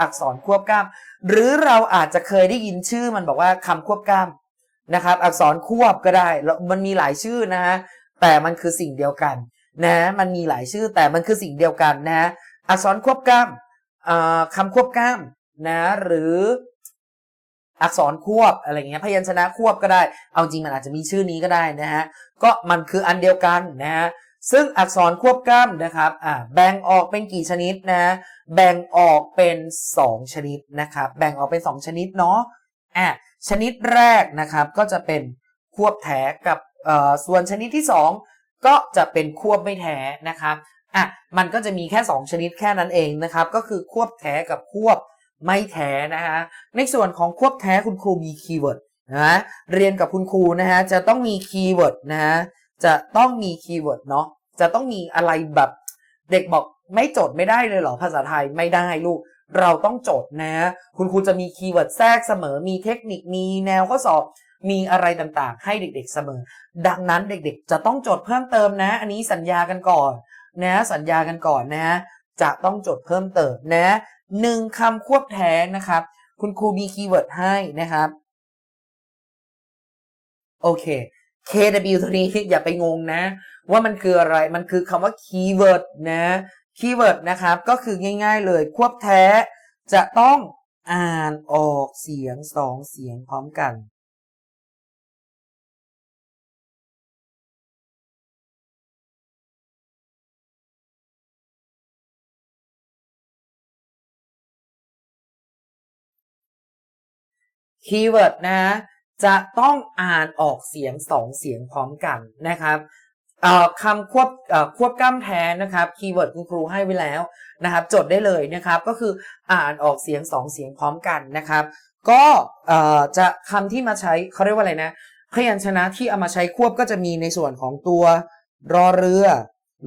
อักษรควบกล้าม หรือเราอาจจะเคยได้ยินชื่อมันบอกว่าคำควบกล้ามนะครับ อักษรควบก็ได้แล้วมันมีหลายชื่อนะฮะแต่มันคือสิ่งเดียวกันนะมันมีหลายชื่อแต่มันคือสิ่งเดียวกันนะอักษรควบกล้ามอ่าคำควบกล้ามนะหรืออักษรควบอะไรเงี้ยพยัญชนะควบก็ได้ เอาจริงมันอาจจะมีชื่อนี้ก็ได้นะฮะก็มันคืออันเดียวกันนะฮะ ซึ่งอักษรควบกล้ามนะครับอ่าแบ่งออกเป็นกี่ชนิดนะ แบ่งออกเป็น 2 ชนิดนะครับ แบ่งออกเป็น 2 ชนิดเนาะอะชนิดแรกนะครับก็จะเป็นควบแท้กับเอ่อส่วนชนิดที่ 2 ก็จะเป็นควบไม่แท้นะครับอะมันก็จะมีแค่ 2 ชนิดแค่นั้นเองนะครับ ก็คือควบแท้กับควบไม่แท้นะฮะในส่วนของควบแท้คุณครูมีคีย์เวิร์ดนะเรียนกับคุณครูนะฮะจะต้องมีคีย์เวิร์ดนะฮะ จะต้องมีคีย์เวิร์ดเนาะจะต้องมีอะไรแบบเด็กบอกไม่จดไม่ได้เลยเหรอภาษาไทยไม่ได้ลูก เราต้องจดนะ คุณครูจะมีคีย์เวิร์ดแทรกเสมอ มีเทคนิคมีแนวข้อสอบมีอะไรต่างๆ ให้เด็กๆเสมอ ดังนั้นเด็กๆ จะต้องจดเพิ่มเติมนะ อันนี้สัญญากันก่อน นะ สัญญากันก่อนนะ จะต้องจดเพิ่มเติมนะหนึ่งคำควบแท้นะครับ คุณครูมีคีย์เวิร์ดให้นะครับ โอเค KW ตัวนี้อย่าไปงงนะ ว่ามันคืออะไรมันคือคำว่าคีย์เวิร์ดนะคีย์เวิร์ดนะครับก็คือง่าย ๆ เลยควบแท้จะต้องอ่านออกเสียงสองเสียงพร้อมกันคีย์เวิร์ดนะ จะต้องอ่านออกเสียงสองเสียงพร้อมกันนะครับคำควบควบกล้ำแท้นะครับคีย์เวิร์ดคุณครูให้ไว้แล้วนะครับจดได้เลยนะครับก็คืออ่านออกเสียงสองเสียงพร้อมกันนะครับก็จะคำที่มาใช้เขาเรียกว่าอะไรนะพยัญชนะที่เอามาใช้ควบก็จะมีในส่วนของตัวรอเรือ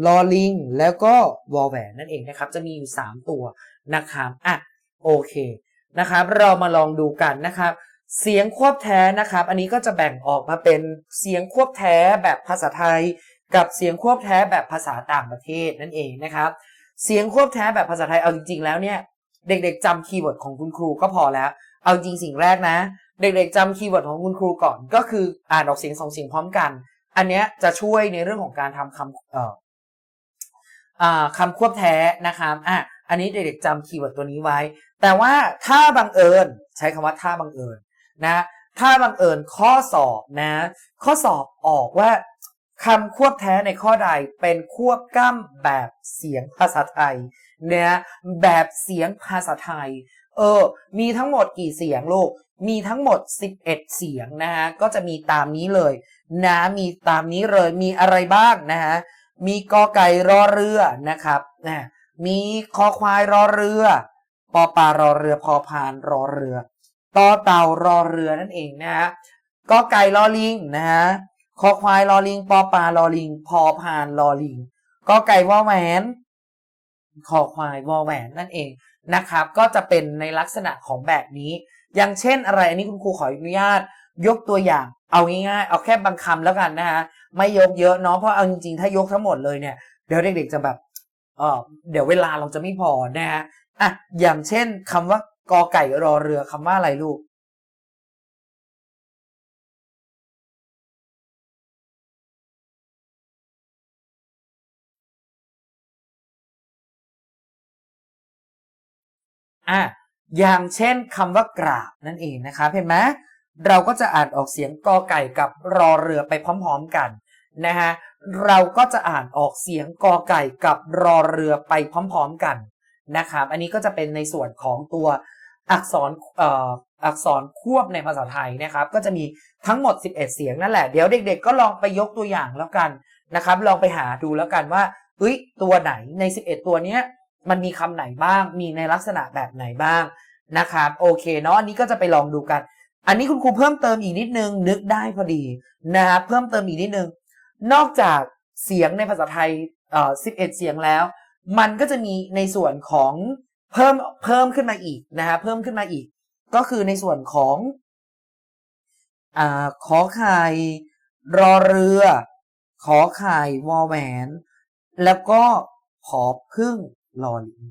ลอลิง แล้วก็วอลแหวนนั่นเองนะครับ จะมีอยู่ 3 ตัวนะครับอะโอเคนะครับ เรามาลองดูกันนะครับ เสียงควบแท้นะครับ อันนี้ก็จะแบ่งออกมาเป็นเสียงควบแท้แบบภาษาไทย กับเสียงควบแท้แบบภาษาต่างประเทศนั่นเองนะครับ เสียงควบแท้แบบภาษาไทยเอาจริง ๆ แล้วเนี่ยเด็ก ๆจำคีย์เวิร์ดของคุณครูก็พอแล้ว เอาจริงสิ่งแรกนะ เด็ก ๆจำคีย์เวิร์ดของคุณครูก่อน ก็คืออ่านออกเสียงสองเสียงพร้อมกัน อันเนี้ยจะช่วยในเรื่องของการทำคำเอ่อคำควบแท้นะครับอะอันนี้เด็กๆจำคีย์เวิร์ดตัวนี้ไว้ แต่ว่าถ้าบังเอิญ ใช้คำว่าถ้าบังเอิญ นะถ้าบังเอิญข้อสอบนะ ข้อสอบออกว่าคำควบแท้ในข้อใดเป็นควบกล้ำแบบเสียงภาษาไทยเนี่ยแบบเสียงภาษาไทย เออ มีทั้งหมดกี่เสียงลูก มีทั้งหมด 11 เสียงนะฮะ ก็จะมีตามนี้เลยนะมีตามนี้เลย มีอะไรบ้างนะฮะ มีกอไก่รอเรือนะครับนะมีคอควายรอเรือ ปอปลารอเรือ พอพานรอเรือ ต่อเต่ารอเรือนั่นเองนะฮะกอไก่รอลิงนะฮะคอควายรอลิงปอปลารอลิง พอพานรอลิงกอไก่วอแหวนคอควายวอแหวนนั่นเองนะครับ ก็จะเป็นในลักษณะของแบบนี้ อย่างเช่นอะไรอันนี้คุณครูขออนุญาต ยกตัวอย่าง เอาง่ายๆเอาแค่บางคำแล้วกันนะฮะไม่ยกเยอะเนาะเพราะเอาจริงๆถ้ายกทั้งหมดเลยเนี่ยเดี๋ยวเด็กๆจะแบบเออเดี๋ยวเวลาเราจะไม่พอนะฮะอะอย่างเช่นคำว่า กอไก่รอเรือคำว่าอะไรลูกอะอย่างเช่นคำว่ากราบนั่นเองนะครับเห็นไหมเราก็จะอ่านออกเสียงกอไก่กับรอเรือไปพร้อมๆกันนะฮะเราก็จะอ่านออกเสียงกอไก่กับรอเรือไปพร้อม ๆกันนะครับ อันนี้ก็จะเป็นในส่วนของตัว อักษรอักษรควบในภาษาไทยนะครับ ก็จะมีทั้งหมด 11 เสียงนั่นแหละเดี๋ยวเด็ก ๆ ก็ลองไปยกตัวอย่างแล้วกันนะครับ ลองไปหาดูแล้วกันว่าเฮ้ยตัวไหนใน 11 ตัวเนี้ยมันมีคำไหนบ้าง มีในลักษณะแบบไหนบ้างนะครับ โอเคเนาะอันนี้ก็จะไปลองดูกัน อันนี้คุณครูเพิ่มเติมอีกนิดนึง นึกได้พอดีนะครับเพิ่มเติมอีกนิดนึง นอกจากเสียงในภาษาไทยเอ่อ11 เสียงแล้ว มันก็จะมีในส่วนของ เพิ่มเพิ่มขึ้นมาอีกนะฮะเพิ่มขึ้นมาอีก ก็คือในส่วนของอ่าขอไข่รอเรือ ขอไข่วอแหวน แล้วก็ผอพึ่งลอลิง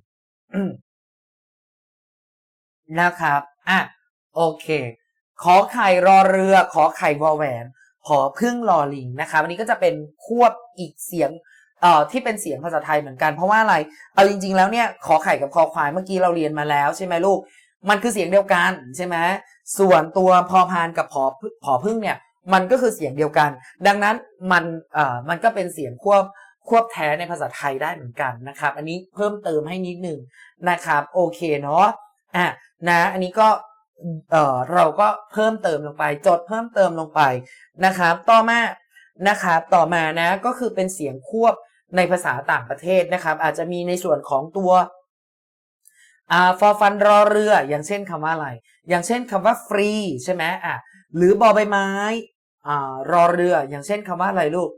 นะครับอะโอเค ขอไข่รอเรือ ขอไข่วอแหวน ขอพึ่งลอลิงนะครับอันนี้ก็จะเป็นควบอีกเสียง เอ่อที่เป็นเสียงภาษาไทยเหมือนกัน เพราะว่าอะไรเอาจริง ๆ แล้วเนี่ยขอไข่กับคอควายเมื่อกี้เราเรียนมาแล้วใช่ไหมลูก มันคือเสียงเดียวกันใช่ไหมส่วนตัวพอพานกับพอพอพึ่งเนี่ยมันก็คือเสียงเดียวกัน ดังนั้นมันเอ่อมันก็เป็นเสียงควบควบแท้ในภาษาไทยได้เหมือนกันนะครับ อันนี้เพิ่มเติมให้นิดหนึ่งนะครับ โอเคเนาะอะนะอันนี้ก็เออเราก็เพิ่มเติมลงไปจดเพิ่มเติมลงไปนะครับ ต่อมานะครับต่อมานะก็คือเป็นเสียงควบ ในภาษาต่างประเทศนะครับ อาจจะมีในส่วนของตัวอ่าฟอฟันรอเรือ อย่างเช่นคำว่าอะไร อย่างเช่นคำว่าฟรีใช่ไหมอะหรือบอใบไม้อ่ารอเรือ อย่างเช่นคำว่าอะไรลูก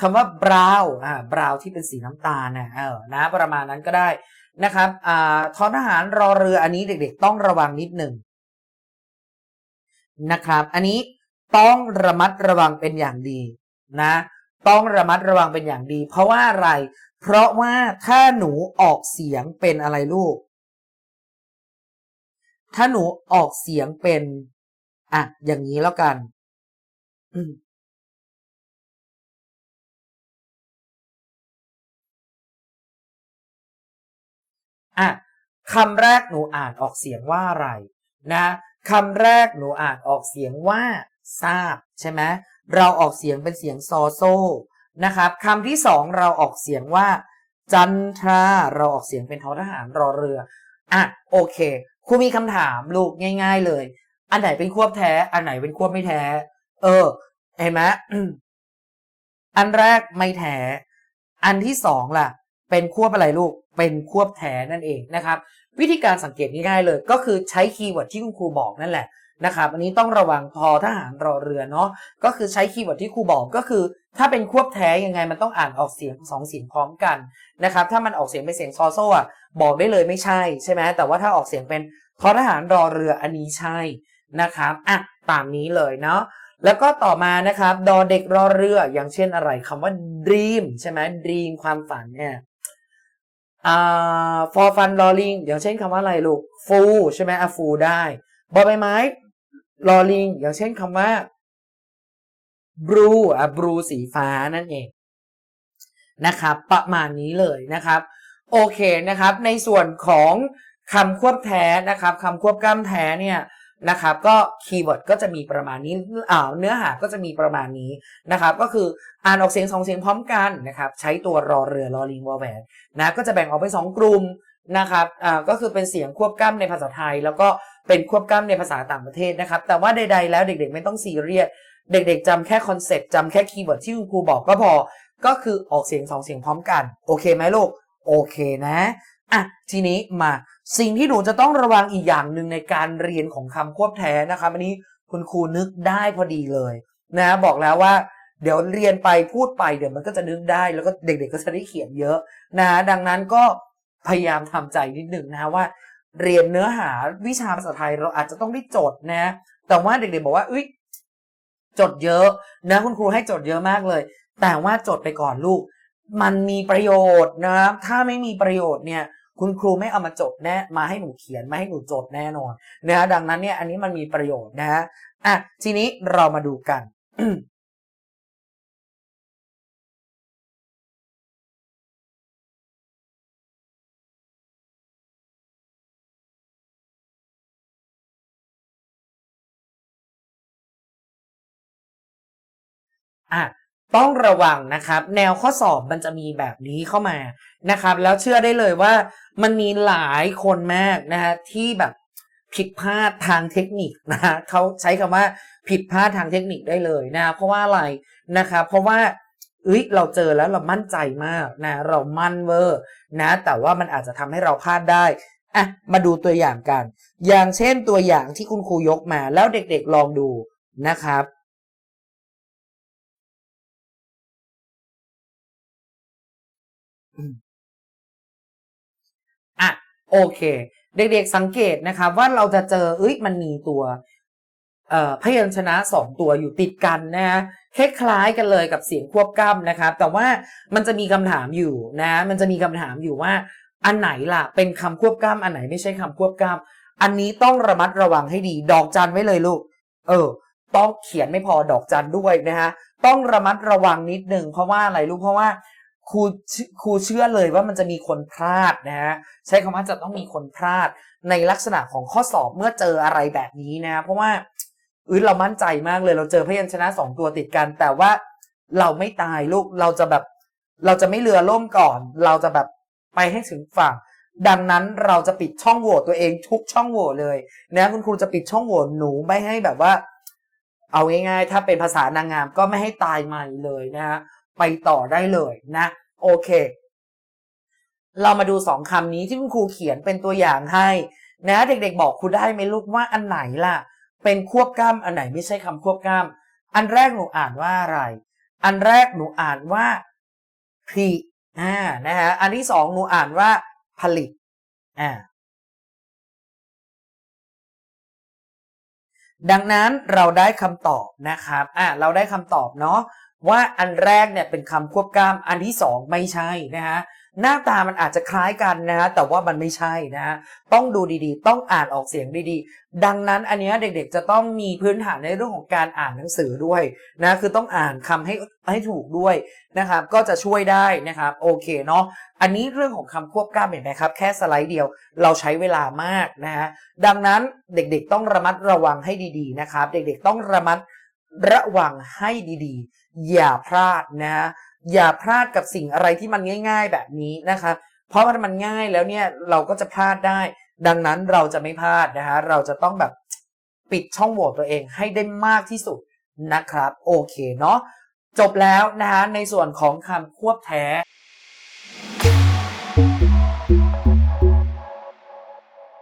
คำว่าบราวอ่าบราวที่เป็นสีน้ำตาลนะเออนะประมาณนั้นก็ได้นะครับอ่าทอทหารรอเรืออันนี้เด็กๆ ต้องระวังนิดหนึ่งนะครับ อันนี้ต้องระมัดระวังเป็นอย่างดีนะ ต้องระมัดระวังเป็นอย่างดี เพราะว่าอะไร เพราะว่าถ้าหนูออกเสียงเป็นอะไรลูก ถ้าหนูออกเสียงเป็นอะอย่างนี้แล้วกันอะคำแรกหนูอ่านออกเสียงว่าอะไร นะคำแรกหนูอ่านออกเสียงว่า ทราบใช่ไหม เราออกเสียงเป็นเสียงซอโซนะครับคำที่สองเราออกเสียงว่า จันทราเราออกเสียงเป็นทอทหารรอเรืออะโอเคครูมีคำถามลูกง่าย ๆเลย อันไหนเป็นควบแท้ อันไหนเป็นควบไม่แท้ เออ เห็นไหมอันแรกไม่แท้ อันที่สองล่ะ เป็นควบอะไรลูก เป็นควบแท้นั่นเองนะครับ วิธีการสังเกตง่ายๆเลย ก็คือใช้คีย์เวิร์ดที่คุณครูบอกนั่นแหละ นะครับอันนี้ต้องระวังพอทหารรอเรือเนาะก็คือใช้คีย์เวิร์ดที่ครูบอกก็คือ ถ้าเป็นควบแท้ยังไงมันต้องอ่านออกเสียงสองเสียงพร้อมกันนะครับถ้ามันออกเสียงเป็นเสียงซอโซ่อะบอกได้เลยไม่ใช่ใช่ไหมแต่ว่าถ้าออกเสียงเป็นทอทหารรอเรืออันนี้ใช่นะครับอะตามนี้เลยเนาะแล้วก็ต่อมานะครับดอเด็กรอเรืออย่างเช่นอะไรคำว่า dream ใช่ไหม dream ความฝันเนี่ยอ่า for fun รอลิงอย่างเช่นคำว่าอะไรลูก full ใช่ไหมอะ full ได้บอใบไม้ รอลิง อย่างเช่นคำว่า blue อะ blue สีฟ้านั่นเองนะครับ ประมาณนี้เลยนะครับ โอเคนะครับ ในส่วนของคำควบแท้นะครับคำควบกล้ำแท้เนี่ยนะครับก็คีย์เวิร์ดก็จะมีประมาณนี้อ่าเนื้อหาก็จะมีประมาณนี้นะครับก็คืออ่านออกเสียงสองเสียงพร้อมกันนะครับใช้ตัวรอเรือรอลิงวอแหวนนะก็จะแบ่งออกเป็นสองกลุ่มนะครับอ่าก็คือเป็นเสียงควบกล้ำในภาษาไทย แล้วก็ เป็นควบกล้ำในภาษาต่างประเทศนะครับ แต่ว่าใดๆแล้วเด็กๆ ไม่ต้องซีเรียส เด็กๆจำแค่คอนเซ็ปต์จำแค่คีย์เวิร์ดที่คุณครูบอกก็พอ ก็คือออกเสียงสองเสียงพร้อมกัน โอเคไหมลูก โอเคนะ อะ ทีนี้มาสิ่งที่หนูจะต้องระวังอีกอย่างหนึ่งในการเรียนของคำควบแท้นะครับ อันนี้คุณครูนึกได้พอดีเลยนะบอกแล้วว่าเดี๋ยวเรียนไปพูดไปเดี๋ยวมันก็จะนึกได้แล้วก็เด็กๆก็จะได้เขียนเยอะนะดังนั้นก็พยายามทำใจนิดหนึ่งนะว่า เรียนเนื้อหาวิชาภาษาไทยเราอาจจะต้องได้จดนะ แต่ว่าเด็กๆบอกว่าอุ้ยจดเยอะนะคุณครูให้จดเยอะมากเลย แต่ว่าจดไปก่อนลูก มันมีประโยชน์นะ ถ้าไม่มีประโยชน์เนี่ยคุณครูไม่เอามาจดแน่มาให้หนูเขียนมาให้หนูจดแน่นอนนะดังนั้นเนี่ยอันนี้มันมีประโยชน์นะฮะอะทีนี้เรามาดูกัน อะต้องระวังนะครับ แนวข้อสอบมันจะมีแบบนี้เข้ามานะครับ แล้วเชื่อได้เลยว่ามันมีหลายคนมากนะฮะที่แบบผิดพลาดทางเทคนิคนะฮะเขาใช้คำว่าผิดพลาดทางเทคนิคได้เลยนะเพราะว่าอะไรนะครับเพราะว่าเอ้ยเราเจอแล้วเรามั่นใจมากนะเรามั่นเวอร์นะ แต่ว่ามันอาจจะทำให้เราพลาดได้อะมาดูตัวอย่างกัน อย่างเช่นตัวอย่างที่คุณครูยกมาแล้วเด็กๆลองดูนะครับ โอเค เด็กๆสังเกตนะครับว่าเราจะเจอเอ้ยมันมีตัวเอ่อพยัญชนะสองตัวอยู่ติดกันนะฮะคล้ายๆกันเลยกับเสียงควบกล้ำนะครับ แต่ว่ามันจะมีคำถามอยู่นะ มันจะมีคำถามอยู่ว่า อันไหนล่ะ เป็นคำควบกล้ำอันไหนไม่ใช่คำควบกล้ำอันนี้ต้องระมัดระวังให้ดี ดอกจันไว้เลยลูก เออ ต้องเขียนไม่พอดอกจันด้วยนะฮะต้องระมัดระวังนิดหนึ่งเพราะว่าอะไรลูกเพราะว่า ครูครูเชื่อเลยว่ามันจะมีคนพลาดนะฮะใช้คำว่าจะต้องมีคนพลาดในลักษณะของข้อสอบเมื่อเจออะไรแบบนี้นะ เพราะว่าอือเรามั่นใจมากเลยเราเจอพยัญชนะสองตัวติดกัน แต่ว่าเราไม่ตายลูกเราจะแบบ เราจะไม่เรือล่มก่อน เราจะแบบไปให้ถึงฝั่งดังนั้นเราจะปิดช่องโหว่ตัวเองทุกช่องโหว่เลยนะคุณครูจะปิดช่องโหว่หนูไม่ให้แบบว่า เอาง่ายๆ ถ้าเป็นภาษานางงามก็ไม่ให้ตายใหม่เลยนะฮะ ไปต่อได้เลยนะ โอเค เรามาดูสองคำนี้ที่คุณครูเขียนเป็นตัวอย่างให้ นะ เด็ก ๆ บอกครูได้ไหมลูกว่าอันไหนล่ะ เป็นควบกล้ำอันไหนไม่ใช่คำควบกล้ำอันแรกหนูอ่านว่าอะไร อันแรกหนูอ่านว่าผลิอ่านะฮะอันที่สองหนูอ่านว่า ผลิตอ่าดังนั้นเราได้คำตอบนะครับ อ่าเราได้คำตอบเนาะ ว่าอันแรกเนี่ยเป็นคำควบกล้ำอันที่สองไม่ใช่นะฮะหน้าตามันอาจจะคล้ายกันนะฮะแต่ว่ามันไม่ใช่นะฮะต้องดูดีๆ ต้องอ่านออกเสียงดีๆ ดังนั้นอันนี้เด็กๆจะต้องมีพื้นฐานในเรื่องของการอ่านหนังสือด้วยนะคือต้องอ่านคำให้ให้ถูกด้วยนะครับก็จะช่วยได้นะครับโอเคเนาะอันนี้เรื่องของคำควบกล้ำเห็นไหมครับ แค่สไลด์เดียวเราใช้เวลามากนะฮะดังนั้นเด็กๆต้องระมัดระวังให้ดีๆนะครับเด็กๆต้องระมัดระวังให้ดีๆ อย่าพลาดนะ อย่าพลาดกับสิ่งอะไรที่มันง่าย ๆ แบบนี้นะครับเพราะมันมันง่ายแล้วเนี่ยเราก็จะพลาดได้ ดังนั้นเราจะไม่พลาดนะฮะเราจะต้องแบบปิดช่องโหว่ตัวเองให้ได้มากที่สุดนะครับ โอเคเนาะจบแล้วนะฮะในส่วนของคำควบแท้